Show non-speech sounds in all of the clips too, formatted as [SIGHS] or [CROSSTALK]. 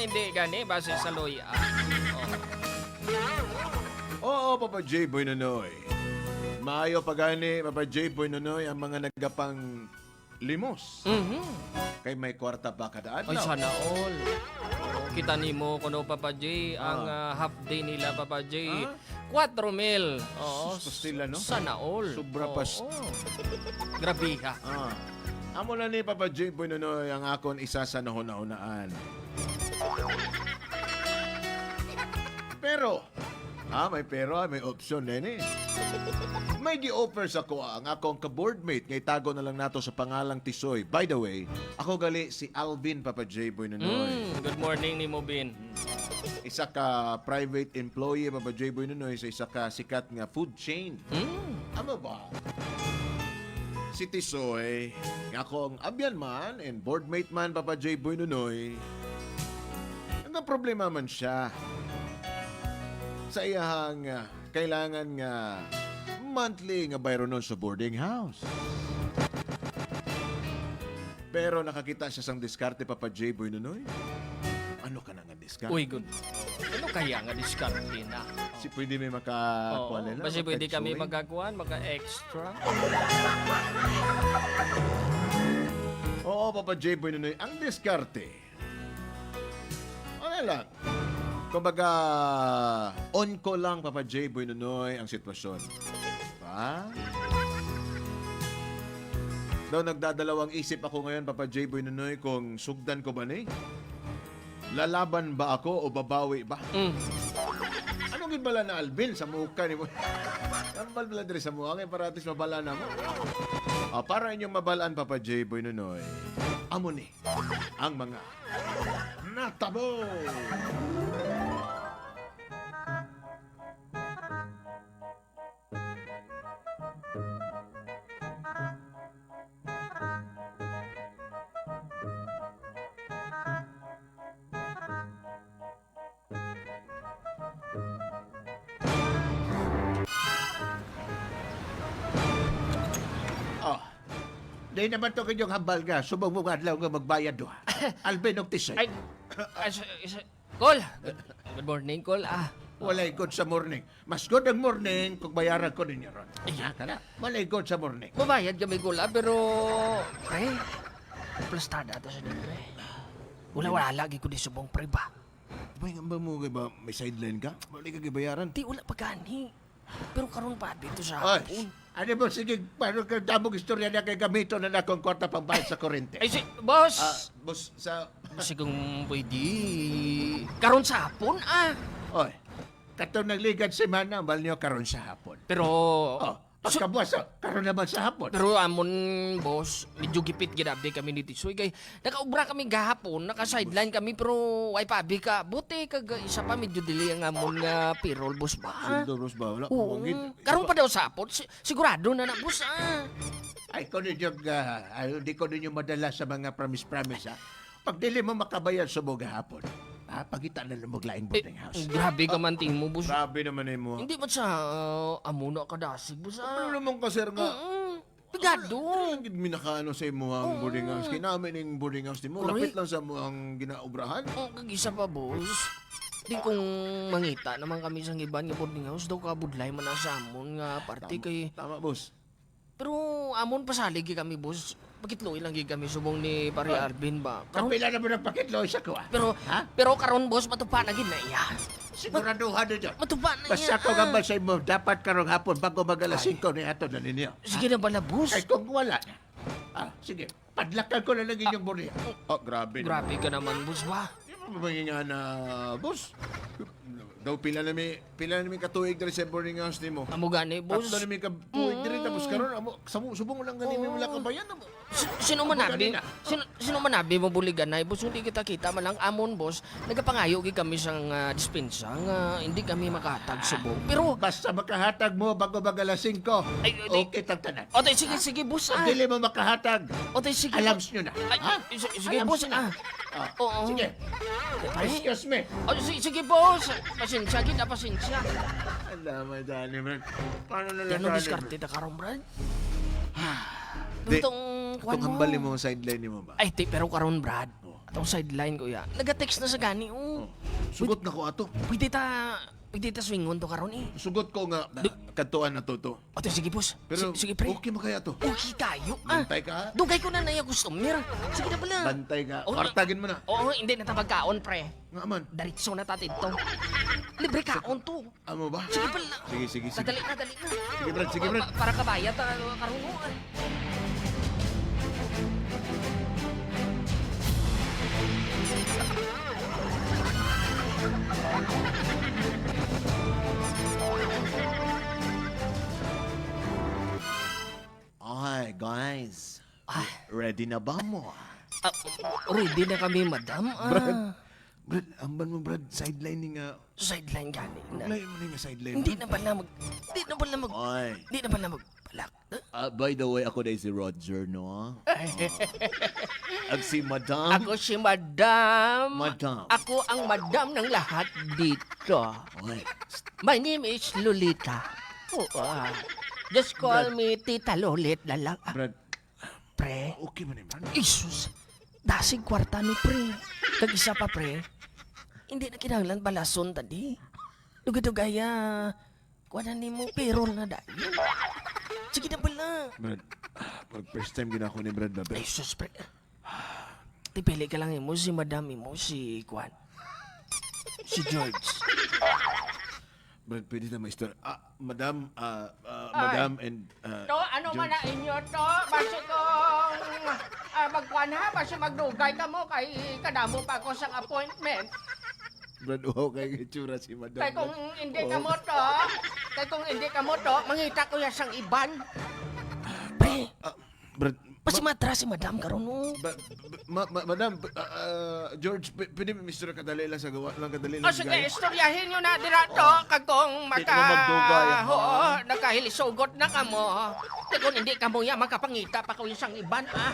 hindi gani base sa loya. Oo, Papa J. Boy Nonoy. Maayo pa gani, Papa J. Boy Nonoy, ang mga nagapang limos. Mhm. Kay may kwarta pa kada Ay adlaw. sana all. Kita nimo kuno Papa J ang ah, half day nila Papa J. Ah? 4 mil. Oo. Sus, pastila, no? Sana all. Sobra Oo. pas- [LAUGHS] Grabe ha. Ah. Amo na ni Papa J. Boy Nonoy ang akon isa sa nahuna-hunaan. Pero, ah, may pero, ah, may option din eh. [LAUGHS] May gi-offer sa ko ang akong ka-boardmate ngay tago na lang nato sa pangalang Tisoy. By the way, ako gali si Alvin Papa J. Boy Nonoy. Mm, good morning ni Mobin. Isa ka private employee Papa J. Boy Nonoy sa isa ka sikat nga food chain. Mm. Ano ba? Si Tisoy, nga akong abyan man and boardmate man Papa J. Boy Nonoy. Ang problema man siya sa iyahang ah, kailangan nga monthly nga bayro nun sa boarding house. Pero nakakita siya sang diskarte Papa J. Boy Nonoy. Ano ka na nga diskarte? Uy, good. Ano kaya nga diskarte na? Si pwede may makakuha nila. kasi pwede kami magakuan, maka-extra. Oo, Papa J. Boy Nonoy, ang diskarte. Ano lang? Kumbaga, on ko lang, Papa J. Boy ang sitwasyon. Ba? Daw nagdadalawang isip ako ngayon, Papa J. Boy kung sugdan ko ba ni? Lalaban ba ako o babawi ba? Mm. Anong gibala na Alvin sa mukha ni mo? Ang balbala diri sa mukha, kaya paratis mabala na mo. Ah, para inyong mabalaan, Papa J. Boy Nonoy, amo ni ang mga natabo. Di naman to kanyang hambal nga, subong mo nga adlaw nga magbayad do. [LAUGHS] Alvin og tisoy. Ay, ay, sa- sa- Col! Good, good morning, Col. Ah, Walay good sa morning. Mas good ang morning kung bayaran ko ninyo ron. Iya ka na. Walay good sa morning. mabayad kami, Col. Ah, pero... Pre, plastada to sa dito, eh. Wala, wala lagi ko di subong pre ba? May nga ba mo ba may sideline ka? Walay ka gibayaran. Di, wala pa gani. Pero karon pa dito sa Ay, hapon. ano ba sige, paano ka damog istorya na kay gamito na nakong kwarta pang bayad sa kurente? Ay, si, boss! Ah, boss, sa... Kasi kung pwede... Karon sa hapon, ah. Oy, katong nagligad semana, mal niyo karon sa hapon. Pero... Oh, pagkabuwas, oh, karon naman sa hapon. Pero amon, boss, medyo gipit ginabdi kami ni Tisoy. Kay, nakaubra kami gahapon, naka-sideline kami, pero ay pabi ka. Buti, kag isa pa medyo dili ang amon nga payroll, boss ba? Sundo, boss ba? Wala Oo, karon pa daw sa hapon. Si- sigurado na na, boss, ah. Ay, kung ninyo, uh, ay, hindi ko ninyo madala sa mga promise-promise, ha? Pag dili mo makabayad sa mga hapon, ha? Pagita na lang maglaing Eh, boarding house. grabe ka man tingin mo, boss. Grabe naman eh mo. Hindi man sa uh, amuna kadasig, boss, Ano ah. naman ka, sir, nga? Mm, Pigado. Ang gid minakaano sa imo ang boarding house. Kinamin yung boarding house ni mo. Correct. Lapit lang sa mo ang ginaubrahan. Ang kagisa pa, boss. Di kung mangita naman kami sa iban nga boarding house, daw kabudlay man na sa amon nga parte kay... Tama, boss. Pero amon pasalig kami, boss. Pakitloy lang gi kami subong ni Pari Arvin ba. Karon, Kapila naman ang pakitlo sa ko, ha? pero Ha? pero karon boss matupa na gid na iya. Siguraduhan na dyan. Matupa na iya. Basta ko gambal sa imo, dapat karong hapon bago mag-alas 5 ni ato na ninyo. Sige na bala, boss. Ay, kung wala na. Ah, sige. Padlakan ko na lang inyong boarding Oh, grabe. Grabe ka naman, boss ba? Di ba maginga na, boss? Daw pila na mi, pila na mi katuig diri sa boarding house nimo. Amo gani, boss. Tatlo na mi katuig diri tapos karon amo samu subong lang gani mi wala ka bayan. Si- Sino man nabi? Sino, sino man nabi mo buligan na boss hindi kita kita man lang amon boss. Nagapangayo gi kami sang uh, dispensa nga hindi kami makahatag subong. Pero Basta makahatag mo bago mag-alas 5. Ay, ay, Okay tang tanan. Ote, sige, sige, boss. Ah. Dili mo makahatag, Ote, sige. alams nyo na. Ay, Ha? sige, sige, Alams boss. nyo na. Ah. Ah, Oo. Sige. Excuse me. Oh, sige, sige, boss. Pasensya, kita, pasensya. Ala, may dali, man. Paano na Yan ang lang diskarte ta karong, Brad. [SIGHS] Itong, kwan Itong mo. hambali mo sideline mo ba? Ay, ti, pero karon, Brad. atong sideline kuya. Nagatext na sa gani oh. Sugot na ko ato. Pwede ta pwede ta swingon to karon eh. Sugot ko nga na, katuan na to to. O to, sige boss. Pero sige, sige pre. okay makaya to. Okay tayo. Ah, Bantay ka. dugay ko na na yung customer. Sige na pala. Bantay ka. Oh, Kwartagin mo na. Oo, hindi na tabagkaon pre. Nga man. Diretso na tatid to. Libre kaon to. Amo ba? Sige pala. Sige, sige, sige. Dali na, dali na. Sige, Brad. Sige, Brad. pa- Para kabayat karunguan. Ay, guys. Ah, Ready na ba mo? ah, ready na kami, madam. Ah, Brad, Brad, amban mo, Brad. Sideline ni nga. sideline gani na. Play mo ni nga sideline. Hindi na pala mag... Hindi na pala mag... Hindi na pala magbalak. Ah, by the way, ako na si Roger, no? Ag si Madam. Ako si Madam. Madam. Ako ang Madam ng lahat dito. Oy, My name is Lolita. Oo. ah. Just call me Tita Lolit na lang. Ah, Brad, pre. okay man Brad. Isus. Dasig kwarta ni pre. Kag isa pa pre. Hindi na kinahanglan balason tadi. Dugay-dugaya. Kuha na ni mo payroll na dahil. Sige na pala. Brad, ah, pag first time gina ako ni Brad, ba, Ay, sus, pre. Tipili ka lang mo si Madam mo, si Kwan. Si George. Brad, pwede na may story. Ah, Madam, ah, ah. Madam and... ah, To, ano man George. na inyo to? Basi kong uh, magkuhan ha, basi magdugay ka mo kay kadamo pa ako sa appointment. Brad, wow, kay itsura si Madam. Kay kung Brad. hindi ka mo to, kay kung hindi ka mo to, mangita ko ya sang iban. Pre, Ah, Brad, pasimatra si Madam karon mo. ba, ba- ma, ma, Madam, ah, ah, George, p- pwede mo Mr. kadali lang sa gawa lang kadali lang O sige, gaya? istoryahin nyo na dira to, kag kung Di maka... mo magdugay, ha? Oo, nakahilisugot na ka mo. Kung hindi ka mo ya, makapangita pa ko yung sang iban, ha?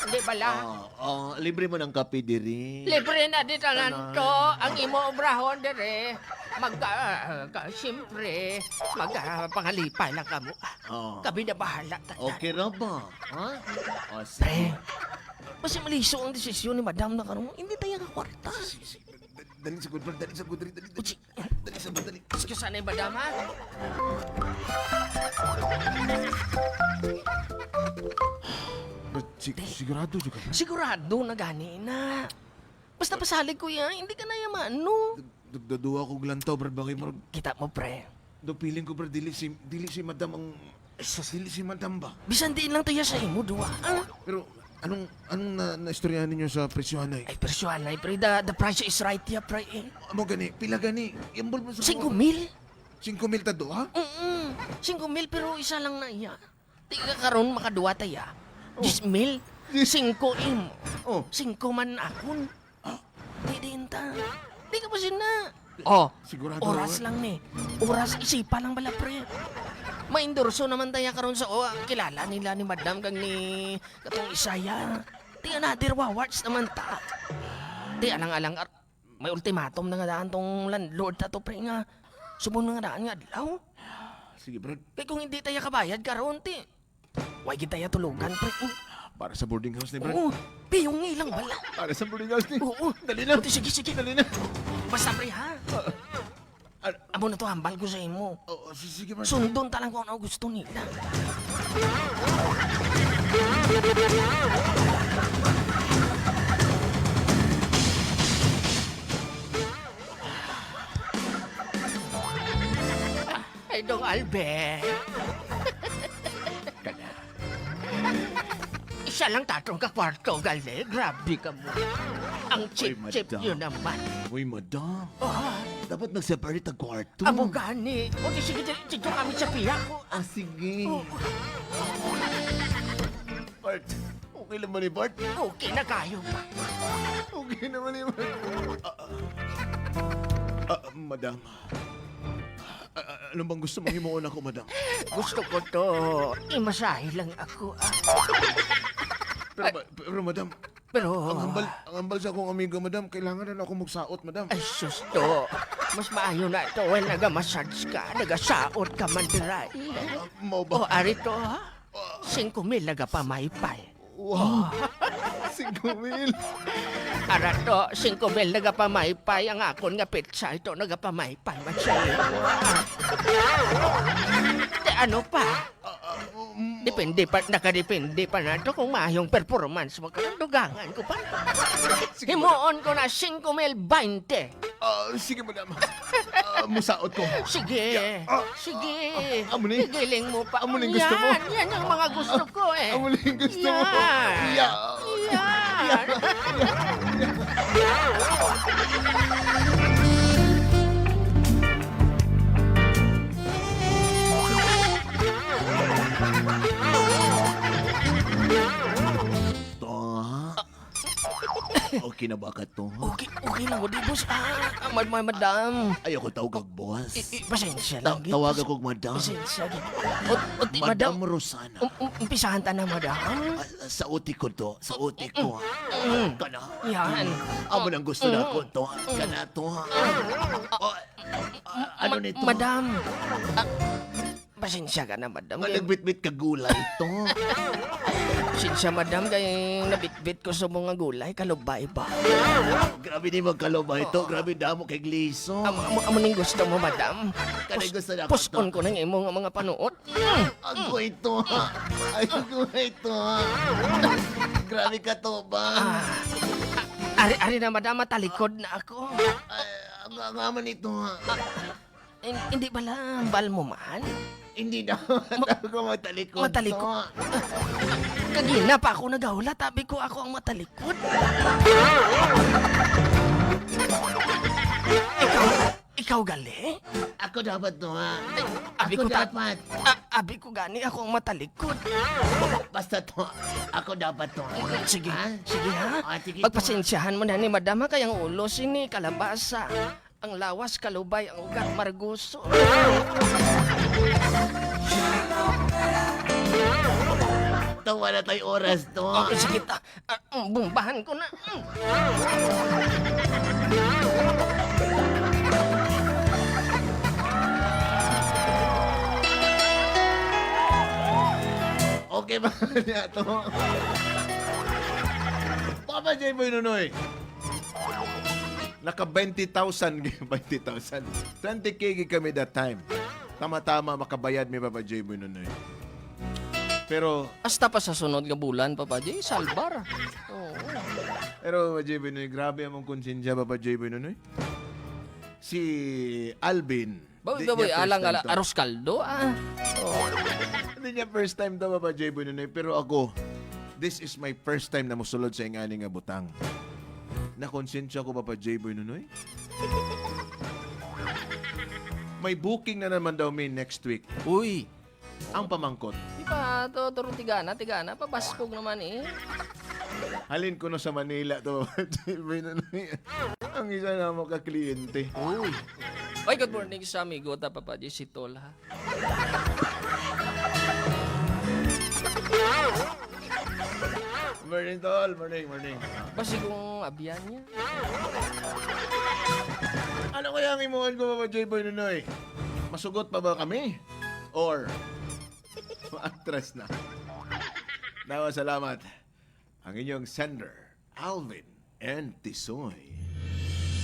Hindi bala? Ah, ah, libre mo ng kape diri. Libre na di tanan to. Ang imo obrahon dire. Mag, uh, ka, siyempre, mag, uh, pangalipay lang ka mo. Ah. Kami na bahala. tata. Okay ra ba? Ha? O, Pre, sige. basi maliso ang desisyon ni Madam na karon mo. Hindi tayo kakwarta. Dali- Dali sa good. Dali sa good, dali, dali, dali. Sa good, dali. Sige, sana yung madam, ha? Sig- sigurado juga, Brad. Sigurado na gani na. Basta pasalig ko yan, hindi ka na yaman, no? Dagdaduwa ko glantaw, Brad. Bakit mo? Kita mo, pre. Do feeling ko, Brad, dili si, dili si Madam ang... Dili si Madam ba? Bisan din lang tayo sa imo, duwa. Ah? Pero, anong, anong na, naistoryahan ninyo sa presyohan ay? Ay, persyon na, pre. The, the price is right, ya, pre. Eh. Amo gani, pila gani. Iambol mo sa... Cinco mil? 5 mil tado, ha? Mm Cinco mil, pero isa lang na iya. Di ka karon makaduwa taya. Diyos mil? Cinco im. Oh. Cinco man akon. Di din ta. Di ka pa na. Oh, Sigurado oras lang ni. Oras isipa lang bala pre. Maindorso naman tayo karon sa oh, kilala nila ni Madam kag ni katong Isaya. Di nadir wawards naman ta. Di alang-alang ar- may ultimatum na nga daan tong landlord ta to pre nga. Subon na nga daan nga adlaw. Sige, Brad. Kaya kung hindi tayo kabayad karon ti. Why kita tulugan pre. Para sa boarding house ni Brad. Oo, piyong ilang bala. Para sa boarding house ni... Oo, Dali na. Sige, sige. Dali na. Basta pre ha. Ano? Amo na to hambal ko sa imo. Oo, sige, Brad. Sundon talang kung ano gusto nila. Ay, dong Albert. Isa lang tatong ka kwarto, gali. Grabe ka mo. Ang chip-chip madam. yun naman. Uy, Madam. Oh, Dapat nag-separate ang kwarto. amo gani. O, di sige, di- dito kami sa piyak ko. Ah, sige. Oh, Bart, okay lang ba ni Bart? okay na kayo pa. Okay naman ni Bart. Ah, ah, ah, madam. Ah, ah, ano bang gusto mong himuon ako, madam? Gusto ko to. Imasahe lang ako. Ah. Pero, ba- pero madam, Pero... ang hambal, ang hambal sa akong amigo, madam, kailangan na ako magsaot, madam. Ay, susto. Mas maayo na ito when nagamassage ka, nagasaot ka man diray. Ah, mau O, ba? arito ha? Singko mil nagapamaypay. Wow. [LAUGHS] 5 mil. Arato, 5 mil nagapamaypay ang akon nga pizza ito nagapamaypay matsayo. Di ano pa? Depende pa, nakadepende pa na to kung mahayong performance mo. Dugangan ko pa. Himuon ko na 5 mil 20. Ah, sige, madam. Ah, musaot ko. Sige, Ah, sige. ah, amo ni? Higiling mo pa. Amo gusto mo? Yan, yan yung mga gusto ko eh. Amo lang yung gusto mo. Yan. Yeah. Yan. [LAUGHS] To. [LAUGHS] Okay na ba ka to? Okay, okay lang ko di boss. Ah, mad mad madam. Ayoko tawag kag boss. I, i, pasensya Ta- lang. gid. tawag ako madam. Pasensya. o, di, Madam madam. Rosana. Um, um, umpisahan ta na madam. Ah, sa uti ko to. Sa uti ko. Mm. Kana. Yan. Amo nang gusto na ko to. Kana to. Oh, ah, ano Ma- nito? Madam. Ah, pasensya ka na madam. Kay, Malagbit-bit ka gulay to. [LAUGHS] pasensya madam kay nabitbit ko sa mga gulay. Kalubay ba? Grabe ni magkalobay to. Grabe damo kay Gliso. Am, amo, amo ning gusto mo madam. Kanay gusto na ako to. Ko ng imong mga panuot. Ako ito ha. Ako ito ha. Grabe ka to ba? Ah, ari, ari na madam, matalikod na ako. Ang ang aman ito ha. Hin- Hindi ba lang bal mo man? Hindi na. Ako matalikod. Matalikod? Kagina pa ako nagahula, tabi ko ako ang matalikod. ikaw, ikaw gali? Ako dapat to ha. Abi Ako ko ta- dapat. A- abi ko gani ako ang matalikod. Basta to. Ako dapat to. Sige, Ha? sige ha. Ah, sige. Pagpasensyahan mo na ni madam ha, kayang ulo sini kalabasa. Ang lawas kalubay, ang ugat marguso. To, wala tayo oras to. Okay, sige ta. Mm, bumbahan ko na. Mm. Okay ba niya to? Papa J. Boy Nunoy. Naka 20,000 gi- 20,000. 20k gi kami that time. Tama-tama makabayad mi Papa J. Boy Nunoy. Pero, Hasta pa sa sunod nga bulan, Papa J, salbar. Oo. pero Papa J. Boy Nunoy, grabe among konsensya Papa J. Boy Nunoy. Si Alvin. Baboy, di baboy, niya first alang time ala, to. aros kaldo, ah. [LAUGHS] Oo. Hindi niya first time to, Papa J. Boy Nunoy. Pero ako, this is my first time na musulod sa ingani nga butang. Nakonsensya ko, Papa J. Boy Nunoy. May booking na naman daw may next week. Uy, Ang pamangkot. Di ba, to, turo tigana, tigana, pabaskog naman eh. Halin ko na sa Manila to. [LAUGHS] Ang isa na mo ka-kliyente. Uy. Oy, good morning sa amigo, ta, Papa J, si Tol, ha. Morning, tol. Morning, morning. Basi kung abyan niya. Ano kaya ang imuhan ko, Papa J. Boy Nunoy? Masugot pa ba kami? Or, atras na? Nawa, salamat. Ang inyong sender, Alvin and Tisoy.